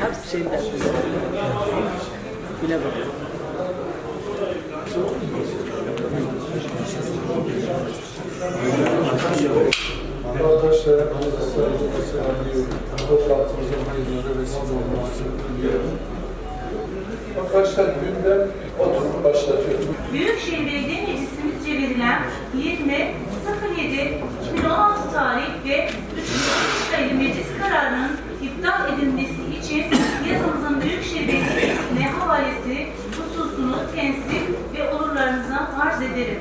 Hep şeyler. Bile bak. Arkadaşlar, selamlıyorum. Toplantımızın olmasını diliyorum. Arkadaşlar gündem oturup başlatıyorum. Büyükşehir Belediye ederim.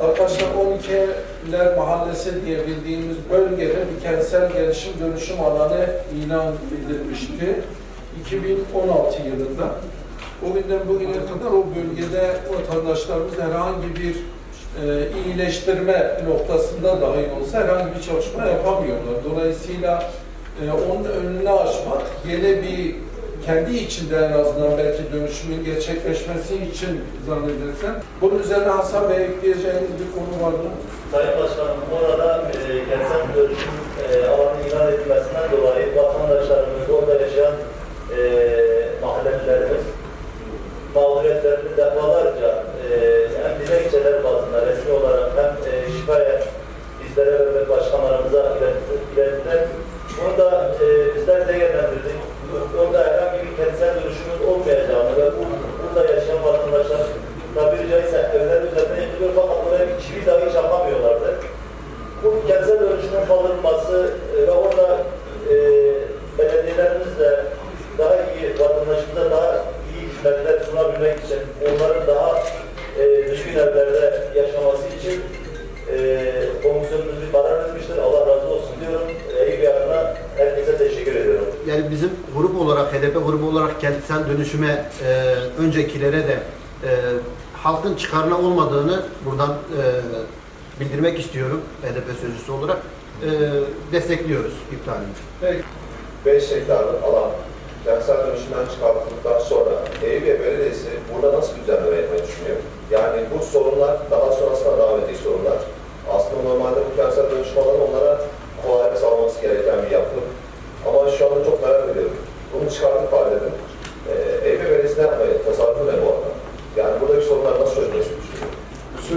Arkadaşlar 12'ler Mahallesi diye bildiğimiz bölgede bir kentsel gelişim dönüşüm alanı ilan edilmişti. 2016 yılında. O günden bugüne kadar o bölgede vatandaşlarımız herhangi bir e, iyileştirme noktasında dahi olsa herhangi bir çalışma yapamıyorlar. Dolayısıyla e, onun önüne açmak, yeni bir kendi içinde en azından belki dönüşümün gerçekleşmesi için zannedersem. Bunun üzerine Hasan Bey ekleyeceğiniz bir konu var mı? Sayın Başkanım, orada e, kentsel dönüşüm e, alanı ilan edilmesinden dolayı Bizim grup olarak, HDP grubu olarak kentsel dönüşüme e, öncekilere de e, halkın çıkarına olmadığını buradan e, bildirmek istiyorum HDP sözcüsü olarak. E, destekliyoruz iptalini. Peki. 5 hektarlık alan kentsel dönüşümden çıkartıldıktan sonra Eyüpiye Belediyesi burada nasıl düzenleme yapmayı düşünüyor? Yani bu sorunlar daha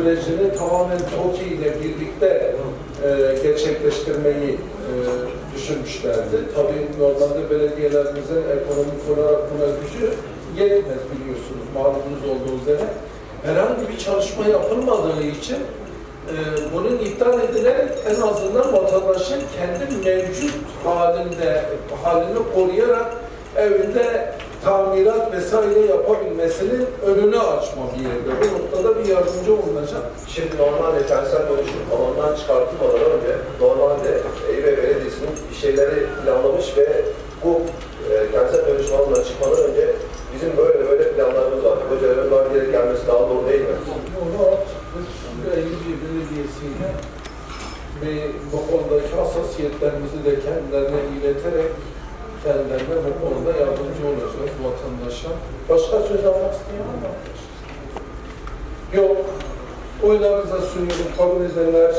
sürecini tamamen TOKİ ile birlikte e, gerçekleştirmeyi e, düşünmüşlerdi. Tabii normalde belediyelerimizin ekonomik olarak buna gücü yetmez biliyorsunuz malumunuz olduğu üzere. Herhangi bir çalışma yapılmadığı için e, bunun iptal edilerek en azından vatandaşın kendi mevcut halinde halini koruyarak evinde tamirat vesaire yapabilmesinin önünü açma bir yerde. Bu noktada bir yardımcı olunacak. Şimdi normalde kentsel dönüşüm alanından çıkartılmadan önce normalde Eyüp Belediyesi'nin bir şeyleri planlamış ve bu e, kentsel dönüşüm alanından çıkmadan önce bizim böyle böyle planlarımız var. Projelerin daha geri gelmesi daha doğru değil mi? Biz Eylül Belediyesi'yle ve bu konudaki hassasiyetlerimizi de kendilerine ileterek kendilerine bu konuda yardımcı olacağız vatandaşa. Başka söz almak isteyen var mı? Yok. Oylarınıza sunuyorum. Kabul edenler,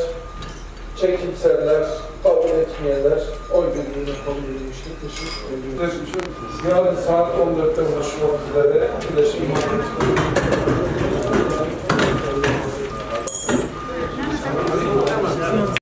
çekimserler, kabul etmeyenler oy birliğiyle kabul edilmiştir. Teşekkür ediyorum. Yarın saat 14'te buluşmak üzere. Birleşmiş